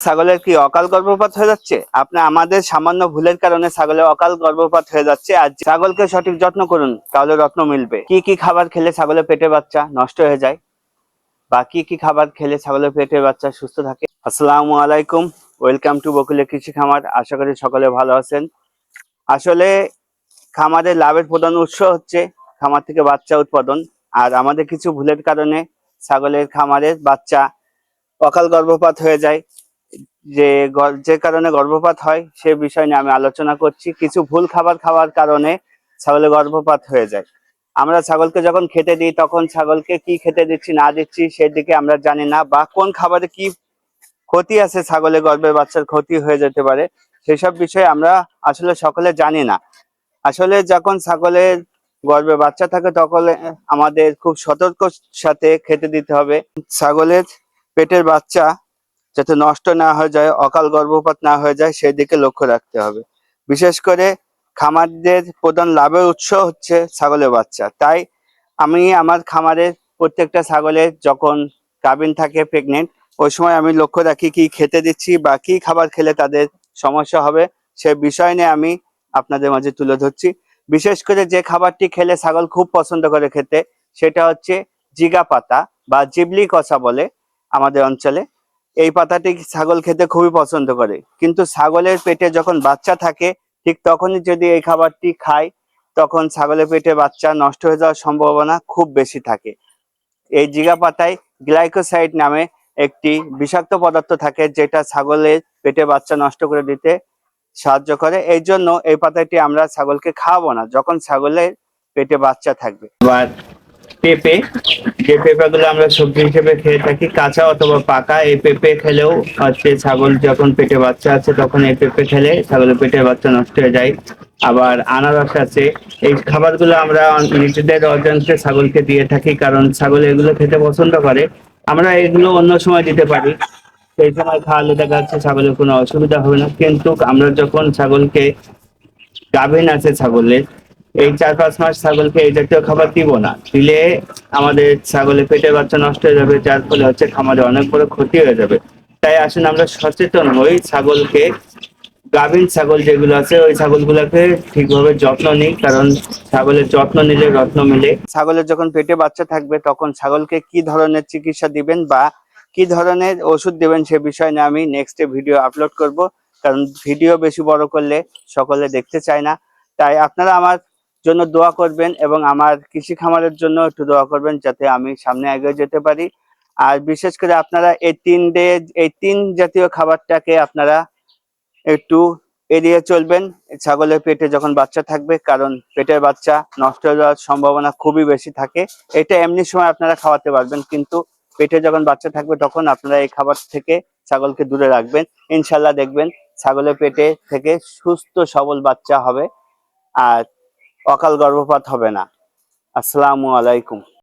ছাগলের কি অকাল গর্ভপাত হয়ে যাচ্ছে? আপনার আমাদের সামান্য ভুলের কারণে ছাগলের অকাল গর্ভপাত হয়ে যাচ্ছে। আর ছাগলকে সঠিক যত্ন করুন, তাহলে রত্ন মিলবে। কি কি খাবার খেলে ছাগলের পেটে বাচ্চা নষ্ট হয়ে যায়? বা কি কি খাবার খেলে ছাগলের পেটে বাচ্চা সুস্থ থাকে? আসসালামু আলাইকুম, ওয়েলকাম টু বকুলে কৃষি খামার। আশা করি সকলে ভালো আছেন। আসলে খামারের লাভের প্রধান উৎস হচ্ছে খামার থেকে বাচ্চা উৎপাদন। আর আমাদের কিছু ভুলের কারণে ছাগলের খামারের বাচ্চা অকাল গর্ভপাত হয়ে যায়। যে যে কারণে গর্ভপাত হয়, সে বিষয় নিয়ে আমি আলোচনা করছি। কিছু ভুল খাবার খাওয়ার কারণে ছাগলে গর্ভপাত হয়ে যায়। আমরা ছাগলকে যখন খেতে দিই, তখন ছাগলকে কি খেতে দিচ্ছি, না দিচ্ছি, সেদিকে আমরা জানি না, বা কোন খাবারে কি ক্ষতি আছে ছাগলের গর্ভের বাচ্চার ক্ষতি হয়ে যেতে পারে, সেসব বিষয়ে আমরা আসলে সকলে জানি না। আসলে যখন ছাগলের গর্ভে বাচ্চা থাকে, তখন আমাদের খুব সতর্ক সাথে খেতে দিতে হবে। ছাগলের পেটের বাচ্চা যাতে নষ্ট না হয়ে যায়, অকাল গর্ভপাত না হয়ে যায়, সেই দিকে লক্ষ্য রাখতে হবে। বিশেষ করে খামারদের প্রধান লাভের উৎস হচ্ছে ছাগলের বাচ্চা। তাই আমি আমার খামারের প্রত্যেকটা ছাগলের যখন গাভিন থাকে প্রেগনেন্ট ওই সময় আমি লক্ষ্য রাখি কি খেতে দিচ্ছি বা কি খাবার খেলে তাদের সমস্যা হবে, সে বিষয় নিয়ে আমি আপনাদের মাঝে তুলে ধরছি। বিশেষ করে যে খাবারটি খেলে ছাগল খুব পছন্দ করে খেতে, সেটা হচ্ছে জিগা পাতা বা জিবলি কষা বলে আমাদের অঞ্চলে। এই পাতাটি ছাগল খেতে খুবই পছন্দ করে। কিন্তু ছাগলের পেটে যখন বাচ্চা থাকে, ঠিক তখনই যদি এই খাবারটি খায়, তখন ছাগলের পেটে বাচ্চা নষ্ট হয়ে যাওয়ার সম্ভাবনা খুব বেশি থাকে। এই জিগা পাতায় গ্লাইকোসাইড নামে একটি বিষাক্ত পদার্থ থাকে, যেটা ছাগলের পেটে বাচ্চা নষ্ট করে দিতে সাহায্য করে। এই জন্য এই পাতাটি আমরা ছাগলকে খাওয়াবো না, যখন ছাগলের পেটে বাচ্চা থাকবে। পেঁপে। যে পেঁপেগুলো আমরা সবজি হিসেবে খেয়ে থাকি, কাঁচা অথবা পাকা, এই পেঁপে খেলেও হচ্ছে ছাগল যখন পেটে বাচ্চা আছে তখন এই পেঁপে খেলে, ছাগলের পেটে বাচ্চা নষ্ট হয়ে যায়। আবার আনারস আছে, এই খাবারগুলো আমরা নিজেদের অজান্তে ছাগলকে দিয়ে থাকি কারণ ছাগল এগুলো খেতে পছন্দ করে। আমরা এগুলো অন্য সময় দিতে পারি। সেই সময় খাওয়ালে দেখা যাচ্ছে ছাগলের কোনো অসুবিধা হবে না। কিন্তু আমরা যখন ছাগলকে গাভিন আছে ছাগলের এই চার পাঁচ মাস ছাগলকে এই জাতীয় খাবার দিব না। দিলে আমাদের ছাগলের পেটের বাচ্চা নষ্ট হয়ে যাবে, যার ফলে হচ্ছে খামারে অনেক বড় ক্ষতি হয়ে যাবে। তাই আসুন আমরা সচেতন হই, ছাগলকে গাভীন ছাগল যেগুলো আছে, ওই ছাগলগুলোকে ঠিকভাবে যত্ন নিই, কারণ ছাগলের যত্ন নিলে রত্ন মিলে। ছাগলের যখন পেটে বাচ্চা থাকবে, তখন ছাগলকে কি ধরনের চিকিৎসা দিবেন বা কি ধরনের ওষুধ দিবেন সে বিষয় নিয়ে আমি নেক্সটে ভিডিও আপলোড করব। কারণ ভিডিও বেশি বড় করলে সকলে দেখতে চায় না। তাই আপনারা আমার জন্য দোয়া করবেন এবং আমার কৃষি খামারের জন্য একটু দোয়া করবেন যাতে আমি সামনে এগিয়ে যেতে পারি। আর বিশেষ করে আপনারা এই তিন ডে, এই তিন জাতীয় খাবারটাকে আপনারা একটু এড়িয়ে চলবেন। ছাগলের পেটে যখন বাচ্চা থাকবে, কারণ পেটের বাচ্চা নষ্ট হয়ে যাওয়ার সম্ভাবনা খুবই বেশি থাকে, এটা এমনি সময় আপনারা খাওয়াতে পারবেন। কিন্তু পেটে যখন বাচ্চা থাকবে, তখন আপনারা এই খাবার থেকে ছাগলকে দূরে রাখবেন। ইনশাল্লাহ দেখবেন ছাগলের পেটে থেকে সুস্থ, সবল বাচ্চা হবে। আর অকাল গর্ভপাত হবে না। আসসালামু আলাইকুম।